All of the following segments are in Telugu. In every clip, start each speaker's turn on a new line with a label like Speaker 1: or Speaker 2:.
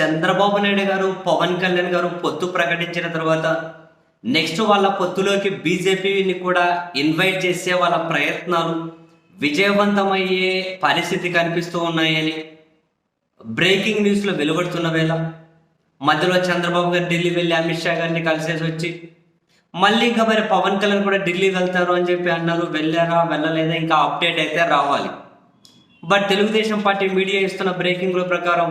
Speaker 1: చంద్రబాబు నాయుడు గారు పవన్ కళ్యాణ్ గారు పొత్తు ప్రకటించిన తర్వాత నెక్స్ట్ వాళ్ళ పొత్తులోకి బీజేపీని కూడా ఇన్వైట్ చేసే వాళ్ళ ప్రయత్నాలు విజయవంతమయ్యే పరిస్థితి కనిపిస్తూ ఉన్నాయని బ్రేకింగ్ న్యూస్లో వెలువడుతున్న వేళ మధ్యలో చంద్రబాబు గారు ఢిల్లీ వెళ్ళి అమిత్ షా గారిని కలిసేసి వచ్చి మళ్ళీ ఇంకా మరి పవన్ కళ్యాణ్ కూడా ఢిల్లీ వెళ్తారు అని చెప్పి అన్నారు. వెళ్ళారా? వెళ్ళలేదా? ఇంకా అప్డేట్ అయితే రావాలి. బట్ తెలుగుదేశం పార్టీ మీడియా ఇస్తున్న బ్రేకింగ్ల ప్రకారం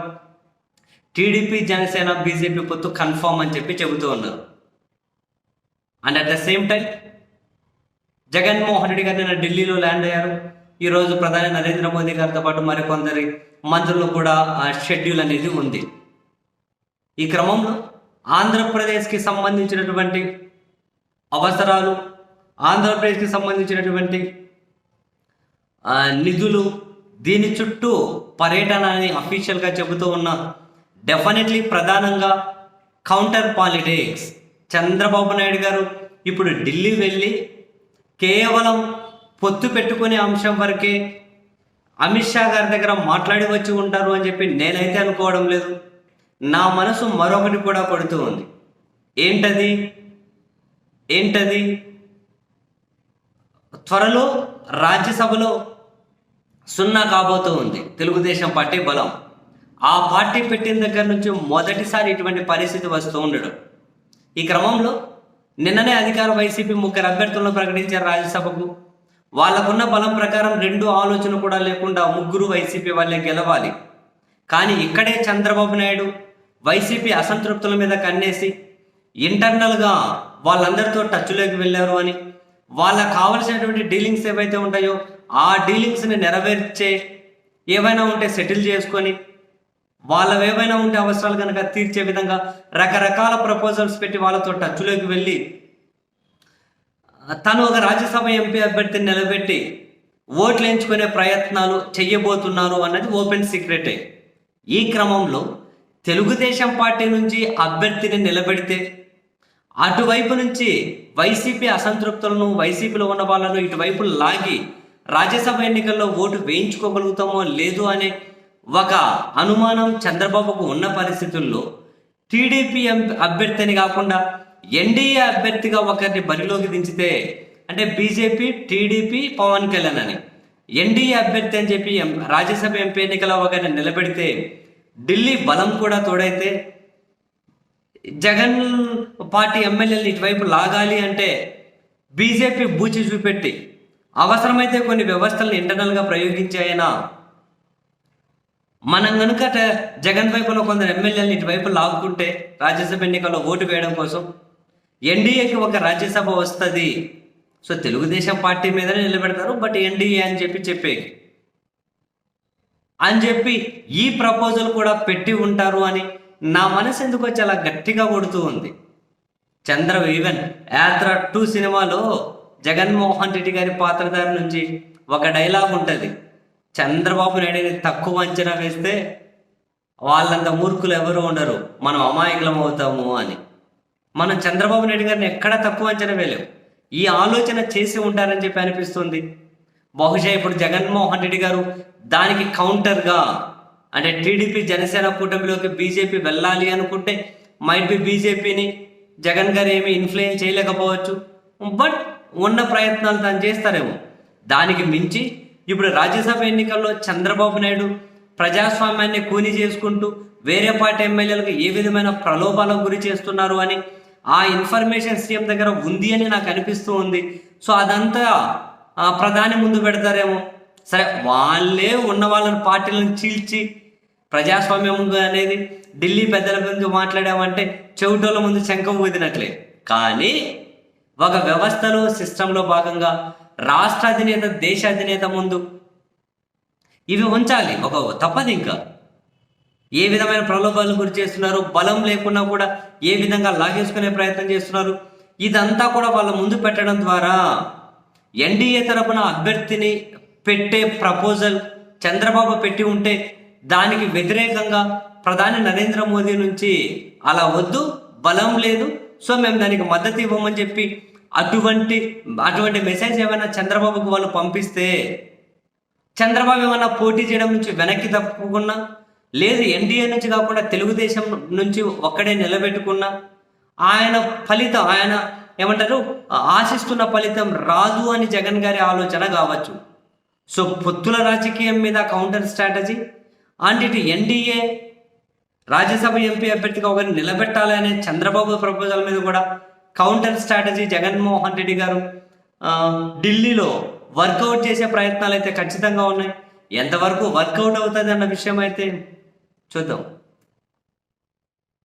Speaker 1: టీడీపీ జనసేన బీజేపీ పొత్తు కన్ఫామ్ అని చెప్పి చెబుతూ ఉన్నారు. And at the same time Jaganmohan Reddy గారు నిన్న ఢిల్లీలో ల్యాండ్ అయ్యారు. ఈరోజు ప్రధాని నరేంద్ర మోదీ గారితో పాటు మరికొందరి మంత్రులు కూడా షెడ్యూల్ అనేది ఉంది. ఈ క్రమంలో ఆంధ్రప్రదేశ్కి సంబంధించినటువంటి అవసరాలు ఆంధ్రప్రదేశ్కి సంబంధించినటువంటి నిధులు దీని చుట్టూ పర్యటన అని అఫీషియల్గా చెబుతూ ఉన్న డెఫినెట్లీ ప్రధానంగా కౌంటర్ పాలిటిక్స్ చంద్రబాబు నాయుడు గారు ఇప్పుడు ఢిల్లీ వెళ్ళి కేవలం పొత్తు పెట్టుకునే అంశం వరకే అమిత్ షా గారి దగ్గర మాట్లాడి వచ్చి ఉంటారు అని చెప్పి నేనైతే అనుకోవడం లేదు. నా మనసు మరొకటి కూడా పడుతూ ఉంది. ఏంటది? ఏంటది? త్వరలో రాజ్యసభలో సున్నా కాబోతూ ఉంది. తెలుగుదేశం పార్టీ బలం. ఆ పార్టీ పెట్టిన దగ్గర నుంచి మొదటిసారి ఇటువంటి పరిస్థితి వస్తూ ఉండడం. ఈ క్రమంలో నిన్ననే అధికార వైసీపీ ముగ్గురు అభ్యర్థులను ప్రకటించారు రాజ్యసభకు. వాళ్ళకున్న బలం ప్రకారం రెండు ఆలోచన కూడా లేకుండా ముగ్గురు వైసీపీ వాళ్ళే గెలవాలి. కానీ ఇక్కడే చంద్రబాబు నాయుడు వైసీపీ అసంతృప్తుల మీద కన్నేసి ఇంటర్నల్గా వాళ్ళందరితో టచ్లోకి వెళ్ళారు అని వాళ్ళకు కావలసినటువంటి డీలింగ్స్ ఏవైతే ఉంటాయో ఆ డీలింగ్స్ని నెరవేర్చే ఏవైనా ఉంటే సెటిల్ చేసుకొని వాళ్ళవి ఏవైనా ఉంటే అవసరాలు కనుక తీర్చే విధంగా రకరకాల ప్రపోజల్స్ పెట్టి వాళ్ళతో టచ్లోకి వెళ్ళి తను ఒక రాజ్యసభ ఎంపీ అభ్యర్థిని నిలబెట్టి ఓట్లు ఎంచుకునే ప్రయత్నాలు చెయ్యబోతున్నారు అన్నది ఓపెన్ సీక్రెటే. ఈ క్రమంలో తెలుగుదేశం పార్టీ నుంచి అభ్యర్థిని నిలబెడితే అటువైపు నుంచి వైసీపీ అసంతృప్తులను వైసీపీలో ఉన్న వాళ్ళను ఇటువైపు లాగి రాజ్యసభ ఎన్నికల్లో ఓటు వేయించుకోగలుగుతామో లేదు అనే ఒక అనుమానం చంద్రబాబుకు ఉన్న పరిస్థితుల్లో టీడీపీ ఎం- అభ్యర్థిని కాకుండా ఎన్డీఏ అభ్యర్థిగా ఒకరిని బరిలోకి దించితే అంటే బీజేపీ టీడీపీ పవన్ కళ్యాణ్ అని. ఎన్డీఏ అభ్యర్థి అని చెప్పి ఎం- రాజ్యసభ ఎంపీ ఎన్నికల ఒకరిని నిలబెడితే ఢిల్లీ బలం కూడా తోడైతే జగన్ పార్టీ ఎమ్మెల్యేలు ఇటువైపు లాగాలి అంటే బీజేపీ బూచి చూపెట్టి అవసరమైతే కొన్ని వ్యవస్థలను ఇంటర్నల్గా ప్రయోగించాయన? మనం కనుక జగన్ వైపులో కొందరు ఎమ్మెల్యేలను ఇటువైపు లాగుకుంటే రాజ్యసభ ఎన్నికల్లో ఓటు వేయడం కోసం ఎన్డీఏకి ఒక రాజ్యసభ వస్తుంది. సో తెలుగుదేశం పార్టీ మీదనే నిలబెడతారు బట్ ఎన్డీఏ అని చెప్పి చెప్పే అని చెప్పి ఈ ప్రపోజల్ కూడా పెట్టి ఉంటారు అని నా మనసు ఎందుకో చాలా గట్టిగా కొడుతూ ఉంది? చంద్ర ఈవెన్ యాత్ర టూ సినిమాలో జగన్మోహన్ రెడ్డి గారి పాత్రధారి నుంచి ఒక డైలాగ్ ఉంటుంది. చంద్రబాబు నాయుడిని తక్కువ అంచనా వేస్తే వాళ్ళంత మూర్ఖులు ఎవరు ఉండరు. మనం అమాయకులం అవుతాము అని. మనం చంద్రబాబు నాయుడు గారిని ఎక్కడా తక్కువ అంచనా వేయలేము ఈ ఆలోచన చేసి ఉంటారని చెప్పి అనిపిస్తుంది. బహుశా ఇప్పుడు జగన్మోహన్ రెడ్డి గారు దానికి కౌంటర్గా అంటే టీడీపీ జనసేన కూటమిలోకి బీజేపీ వెళ్ళాలి అనుకుంటే మైట్ బి బీజేపీని జగన్ గారు ఏమీ ఇన్ఫ్లుయెన్స్ చేయలేకపోవచ్చు. బట్ ఉన్న ప్రయత్నాలు తాను చేస్తారేమో. దానికి మించి ఇప్పుడు రాజ్యసభ ఎన్నికల్లో చంద్రబాబు నాయుడు ప్రజాస్వామ్యాన్ని కూని చేసుకుంటూ వేరే పార్టీ ఎమ్మెల్యేలకు ఏ విధమైన ప్రలోభాలకు గురి చేస్తున్నారు అని ఆ ఇన్ఫర్మేషన్ సీఎం దగ్గర ఉంది అని నాకు అనిపిస్తూ ఉంది. సో అదంతా ప్రధాని ముందు పెడతారేమో. సరే వాళ్ళే ఉన్న వాళ్ళని పార్టీలను చీల్చి ప్రజాస్వామ్యం అనేది ఢిల్లీ పెద్దల గురించి మాట్లాడామంటే చెవిటోళ్ళ ముందు శంఖం ఊదినట్లే. కానీ ఒక వ్యవస్థలో సిస్టంలో భాగంగా రాష్ట్ర అధినేత దేశ అధినేత ముందు. ఇవి ఉంచాలి. ఒక తప్పదు ఇంకా. ఏ విధమైన ప్రలోభాలు గురి చేస్తున్నారు? బలం లేకున్నా కూడా ఏ విధంగా లాగేసుకునే ప్రయత్నం చేస్తున్నారు? ఇదంతా కూడా వాళ్ళ ముందు పెట్టడం ద్వారా ఎన్డీఏ తరపున అభ్యర్థిని పెట్టే ప్రపోజల్ చంద్రబాబు పెట్టి ఉంటే దానికి వ్యతిరేకంగా ప్రధాని నరేంద్ర మోదీ నుంచి అలా వద్దు బలం లేదు సో మేము దానికి మద్దతు ఇవ్వమని చెప్పి అటువంటి అటువంటి మెసేజ్ ఏమైనా చంద్రబాబుకు వాళ్ళు పంపిస్తే చంద్రబాబు ఏమన్నా పోటీ చేయడం నుంచి వెనక్కి తప్పుకున్నా లేదు ఎన్డీఏ నుంచి కాకుండా తెలుగుదేశం నుంచి ఒక్కడే నిలబెట్టుకున్నా ఆయన ఫలితం ఆయన ఏమంటారు ఆశిస్తున్న ఫలితం రాదు అని జగన్ గారి ఆలోచన కావచ్చు. సో పొత్తుల రాజకీయం మీద కౌంటర్ స్ట్రాటజీ అండ్ ఇటు ఎన్డీఏ రాజ్యసభ ఎంపీ అభ్యర్థిగా ఒకరిని నిలబెట్టాలి అనే చంద్రబాబు ప్రపోజల్ మీద కూడా కౌంటర్ స్ట్రాటజీ జగన్మోహన్ రెడ్డి గారు ఢిల్లీలో వర్కౌట్ చేసే ప్రయత్నాలు అయితే ఖచ్చితంగా ఉన్నాయి. ఎంతవరకు వర్కౌట్ అవుతుంది అన్న విషయం అయితే చూద్దాం.